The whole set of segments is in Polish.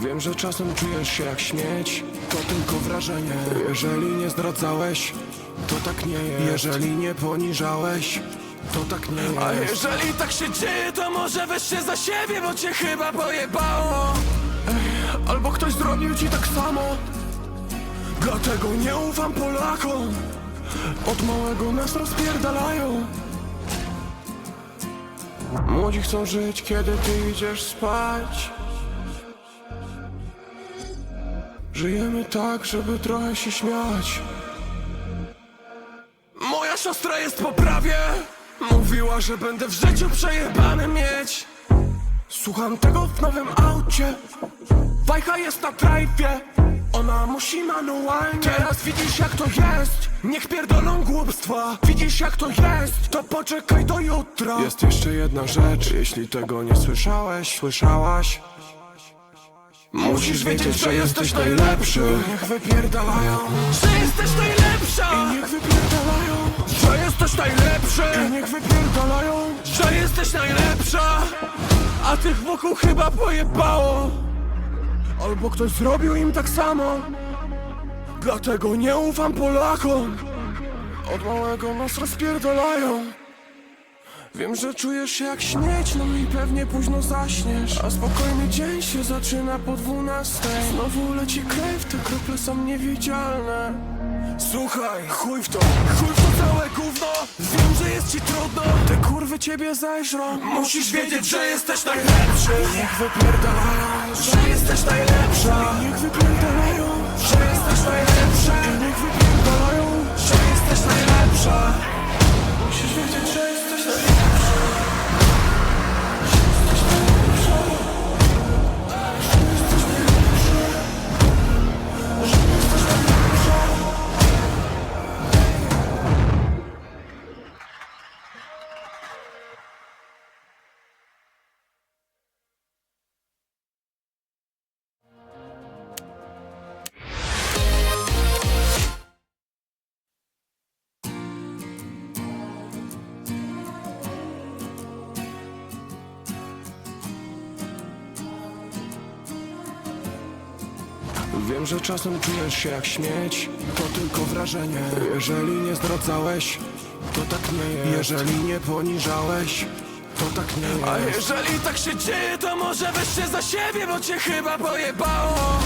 Wiem, że czasem czujesz się jak śmieć. To tylko wrażenie. Jeżeli nie zdradzałeś To tak nie jest. Jeżeli nie poniżałeś To tak nie jest. A jeżeli tak się dzieje, to może weź się za siebie, bo cię chyba pojebało. Ej, Albo ktoś zrobił ci tak samo. Dlatego nie ufam Polakom. Od małego nas rozpierdalają. Młodzi chcą żyć, kiedy ty idziesz spać Żyjemy tak, żeby trochę się śmiać. Moja siostra jest po prawie. Mówiła, że będę w życiu przejebany mieć. Słucham tego w nowym aucie. Wajcha jest na trajfie Ona musi manualnie. Teraz widzisz jak to jest. Niech pierdolą głupstwa. Widzisz jak to jest. To poczekaj do jutra. Jest jeszcze jedna rzecz. Jeśli tego nie słyszałeś, słyszałaś Musisz wiedzieć, że jesteś najlepszy. Niech wypierdalają. Że jesteś najlepsza. Niech wypierdalają. Że jesteś najlepszy. Niech wypierdalają. Że jesteś najlepsza. A tych wokół chyba pojebało. Albo ktoś zrobił im tak samo. Dlatego nie ufam Polakom. Od małego nas rozpierdalają Wiem, że czujesz się jak śmieć, no i pewnie późno zaśniesz. A spokojny dzień się zaczyna po dwunastej. Znowu leci krew, te krople są niewidzialne. Słuchaj, chuj w to, chuj w to całe gówno. Wiem, że jest ci trudno, te kurwy ciebie zeżrą Musisz wiedzieć, że jesteś najlepszy. Niech wypierdalają, Że jesteś najlepsza. Niech wypierdalają Że jesteś najlepsza. Niech wypierdalają, Że jesteś najlepsza Wiem, że czasem czujesz się jak śmieć To tylko wrażenie. Jeżeli nie zdradzałeś To tak nie jest. Jeżeli nie poniżałeś To tak nie A jest jeżeli tak się dzieje, to może weź się za siebie, bo cię chyba pojebało.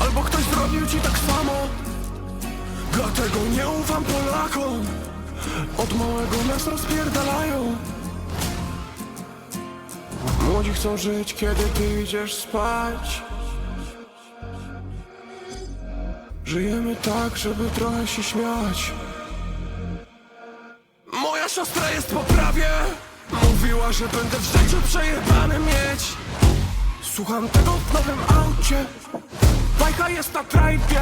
Albo ktoś zrobił ci tak samo. Dlatego nie ufam Polakom. Od małego nas rozpierdalają. Młodzi chcą żyć, kiedy ty idziesz spać Żyjemy tak, żeby trochę się śmiać. Moja siostra jest po prawie. Mówiła, że będę w życiu przejebany mieć. Słucham tego w nowym aucie. Bajka jest na trajpie.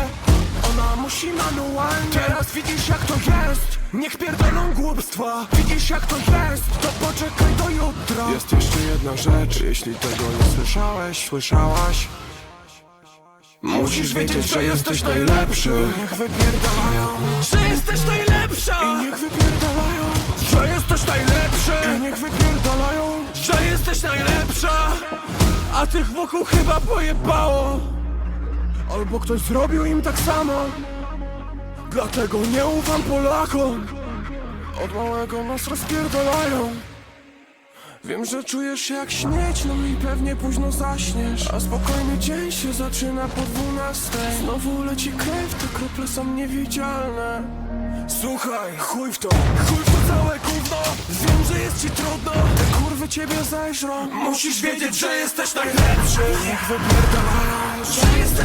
Ona musi manualnie. Teraz widzisz jak to jest. Niech pierdolą głupstwa. Widzisz jak to jest. To poczekaj do jutra. Jest jeszcze jedna rzecz. Jeśli tego nie słyszałeś, słyszałaś Musisz wiedzieć, że jesteś najlepszy. Niech wypierdalają. Że jesteś najlepsza. Niech wypierdalają. Że jesteś najlepszy. Niech wypierdalają. Że jesteś najlepsza. A tych wokół chyba pojebało. Albo ktoś zrobił im tak samo. Dlatego nie ufam Polakom. Od małego nas rozpierdalają Wiem, że czujesz się jak śmieć, no i pewnie późno zaśniesz. A spokojny dzień się zaczyna po dwunastej. Znowu leci krew, te krople są niewidzialne. Słuchaj, chuj w to, chuj w to całe gówno. Wiem, że jest ci trudno, te kurwy ciebie zeżrą Musisz wiedzieć, że jesteś najlepszy. Niech wypierdalają, Że jesteś